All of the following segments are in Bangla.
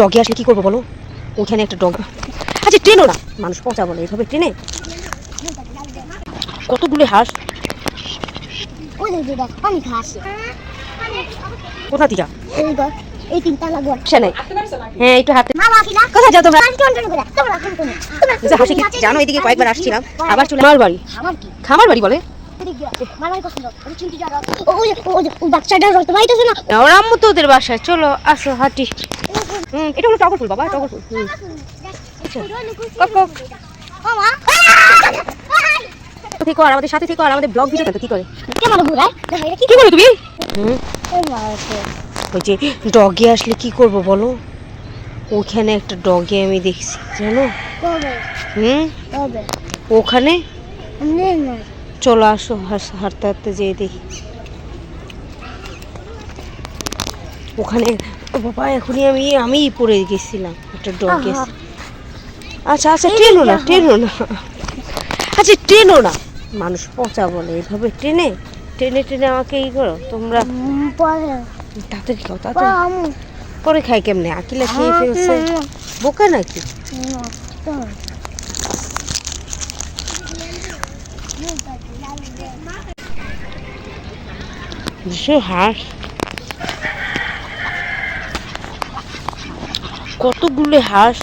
ডগে আসলে কি করব বলো? ওখানে একটা ডগ আচ্ছা ট্রেনও না মানুষ পচা বলে এইভাবে ট্রেনে কতগুলো হাঁস? কোথা থেকে? এই হ্যাঁ একটু হাতে কোথায় যাও তোমরা? হাসি জানো এদিকে কয়েকবার আসছিলাম। আবার চলে আমার বাড়ি। খামার বাড়ি বলে? ওর আম্মু বাসায়। চলো আসো হাঁটি। হুম এটা হলো টগর ফুল বাবা টগর ফুল হুম। মামা থেকে আর আমাদের সাথে থেকে আর আমাদের ব্লগ ভিডিও কি করে? কেমন ঘুরায় দেখা কি করে? তুমি? হুম। ওই যে ডগে আসলে কি করব বলো? ওখানে একটা ডগে আমি দেখছি জানো? হুম? ওখানে? চলো আসো হাঁটতে হাঁটতে যেয়ে দেখি। ওখানে ও বাবা এখনই আমি আমি পড়ে গেছিলাম। একটা ডগে আহা। আচ্ছা আচ্ছা ট্রেনও না ট্রেনও না। আচ্ছা ট্রেনও না। মানুষ পচা বলে এইভাবে ট্রেনে ট্রেনে ট্রেনে আমাকে ই করো তোমরা পরে। তাড়াতাড়ি খাও পরে তাড়াতাড়ি পরে খাই কেমনে? আকিলা খেয়ে ফেলছে। বোকা নাকি? হাঁস। কতগুলো হাঁস?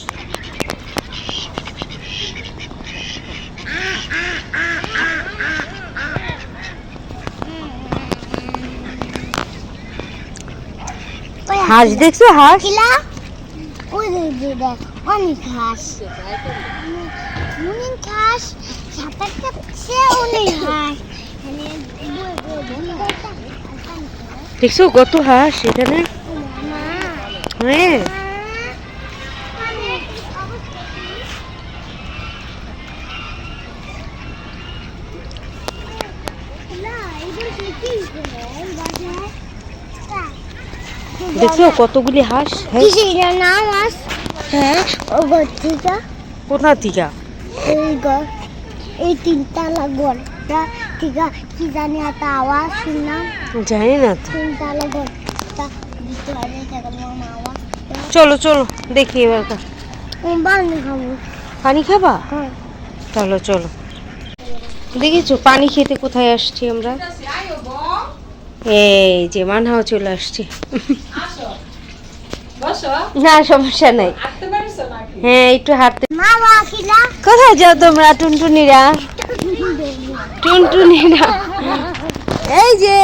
হাঁস দেখছ হাঁস? অনেক অনেক সাঁতার কাটছে অনেক ঘাস মানে দেখছ কত হাঁস এখানে? হ্যাঁ। দেখছ কতগুলি হাঁস? হ্যাঁ? হ্যাঁ? কোথা থেকে? এই তিনটা লাগনটা ঠিক কি জানি একটা আওয়াজ শুনলাম। জানি না তো। তিনটা লাগনটা ভিতরে চলো চলো দেখি এবার বান্ধি খাব। পানি খাবা? হ্যাঁ। চলো চলো। দেখেছ? পানি খেতে কোথায় আসছি আমরা? এই যে মানহাও চলে আসছে। না সমস্যা নাই। হ্যাঁ একটু হাঁটতে কোথায় যাও তোমরা টুনটুনিরা? টুনটুনিরা। এই যে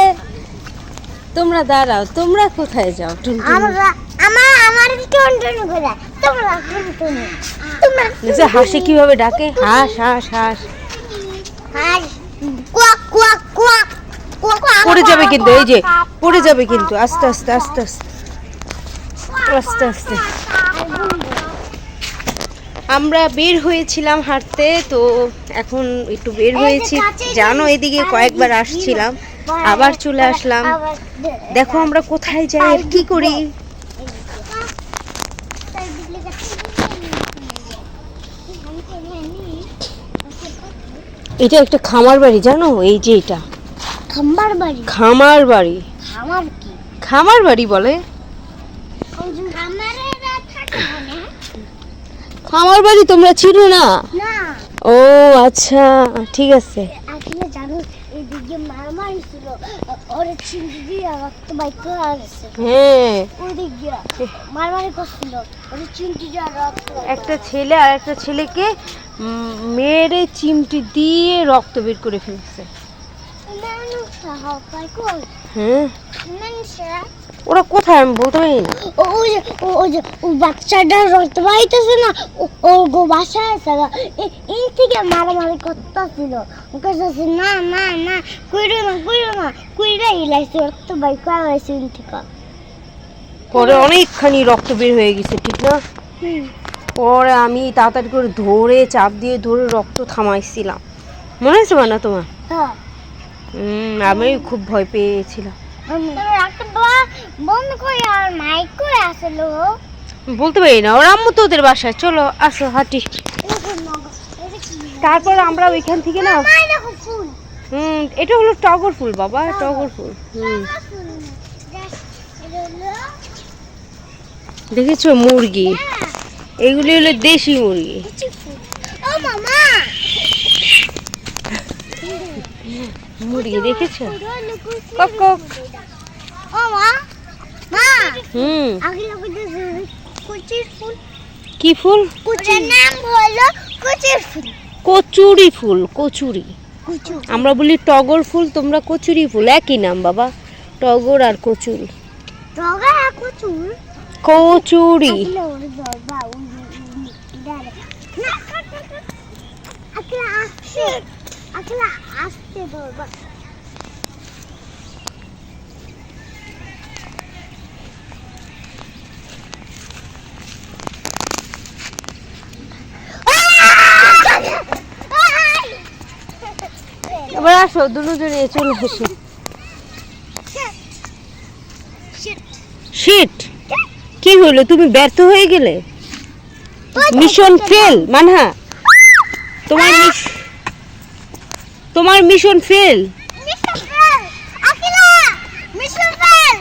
তোমরা দাঁড়াও তোমরা কোথায় যাও টুনটুনি? হাসি কীভাবে ডাকে? হাঁস হাঁস হাঁস। পড়ে যাবে কিন্তু এই যে পড়ে যাবে কিন্তু আস্তে আস্তে আস্তে আস্তে। আস্তে আস্তে। আমরা বের হয়েছিলাম হাঁটতে তো এখন একটু বের হয়েছি। জানো এদিকে কয়েকবার আসছিলাম আবার চলে আসলাম। দেখো আমরা কোথায় যাই আর কি করি? এটা একটা খামার বাড়ি জানো? এই যে এটা। খামার বাড়ি? খামার বাড়ি। খামার কি? খামার বাড়ি বলে। খামারে বাড়ি তোমরা চিনো না? ও আচ্ছা ঠিক আছে। আসলে জানো এদিকে মার একটা ছেলে আর একটা ছেলেকে মেরে চিমটি দিয়ে রক্ত বের করে ফেলছে। হ্যাঁ। ওরা কোথায় আমি বলতে পারি না। ওই ওই বাচ্চাটা রক্ত বাইতেছে না ও- গো বাসায় আছে এই থেকে মারামারি করতেছিল। ওকে না না না কুইরো না কুইরো না কুইরে ইলাইছে রক্ত বাই করা হয়েছে এই থেকে পরে অনেকখানি রক্ত বের হয়ে গেছে ঠিক না? পরে আমি তাড়াতাড়ি করে ধরে চাপ দিয়ে ধরে রক্ত থামাইছিলাম। মনে আছে না তোমার? হ্যাঁ। হুম আমি খুব ভয় পেয়েছিলাম। বন্ধ করে আর মাইক করে আসলো বলতে পারি না ওর আম্মু তো ওদের বাসায়। চলো আসো হাঁটি। তারপর আমরা ওইখান থেকে না হুম এটা হলো টগর ফুল বাবা টগর ফুল। হুম। দেখেছ মুরগি? এগুলি হলো দেশি মুরগি। ও মামা। মুরগি দেখেছ কক কক ও মা মা হুম ফুল কি ফুল কুচির নাম হলো কুচির ফুল কচুরি ফুল কচুরি আমরা বলি টগর ফুল তোমরা কচুরি ফুল একই নাম বাবা টগর আর কচুরি রগা কুচুর কচুরি উই না আগলা আসছে বাবা এবার আসো দুজনে চলে আসো শিট কি হলো? তুমি ব্যর্থ হয়ে গেলে? Mission fail Manha. তোমার তোমার mission fail mister fail Akila mister fail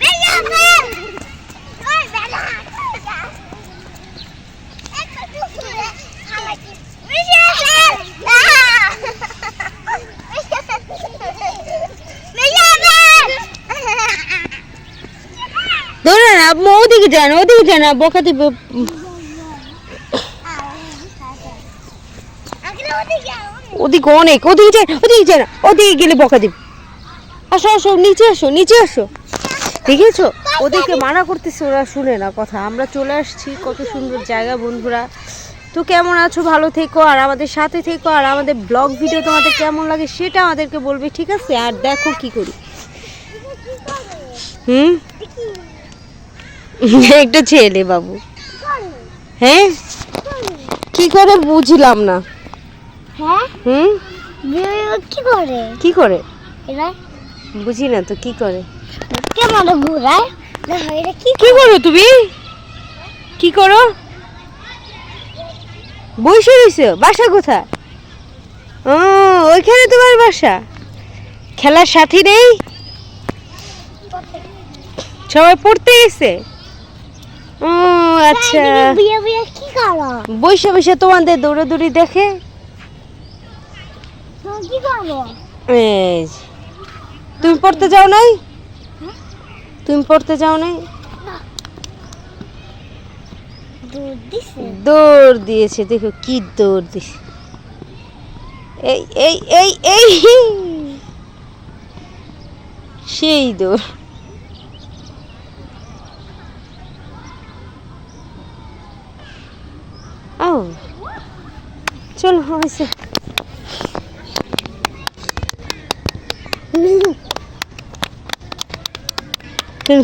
বেলা ফেল ওই বেলা একটু টুকুরে আমাকে মিস্টার ফেল মিস্টার ফেল ধরে না আম্মু ওদিকে যান ওদিকে যান বকা দিবে। ওদিকে ওদিকে অনেক, ওদিকে যান ওদিকে যান ওদিকে গেলে বকা দিবে। আসো আসো, নিচে আসো নিচে আসো। দেখেছ? ওদেরকে মানা করতেছে, ওরা শুনে না কথা। আমরা চলে আসছি, কত সুন্দর জায়গা বন্ধুরা। তো কেমন আছো? ভালো থেকো, আর আমাদের সাথে থেকো, আর আমাদের ব্লগ ভিডিও তোমাদের কেমন লাগে সেটা আমাদেরকে বলবে, ঠিক আছে? আর দেখো কি করি। হুম? একটা ছেলে বাবু। হ্যাঁ? কি করে বুঝলাম না। হ্যাঁ? হুম? কি করে? কি করে? এরা বুঝি না তো কি করে? কেমন ঘুরায়? না এটা কি কি করো? তুমি? কি করো? বসে রয়েছো বাসা কোথায়? ও ওইখানে তোমার বাসা। খেলার সাথী নেই? সবাই পড়তে গেছে? ও আচ্ছা। বসে বসে তোমাদের দৌড়াদৌড়ি দেখে এই তুমি পড়তে যাও নাই? তুমি পড়তে যাও নাই? দৌড় দিয়েছে দেখো কি দৌড় দিছে। এই এই এই এই সেই দৌড়। ও চলো হয়েছে।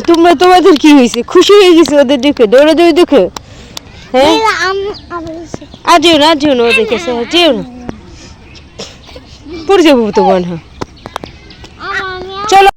তোমরা তোমাদের কি হয়েছে? খুশি হয়ে গেছে ওদের দেখে? দৌড়াদৌড়ি দেখে? হ্যাঁ? আর যেও না যেও না ওদের কাছে যেও না। পড়ে যাব তো মনে হয়। চলো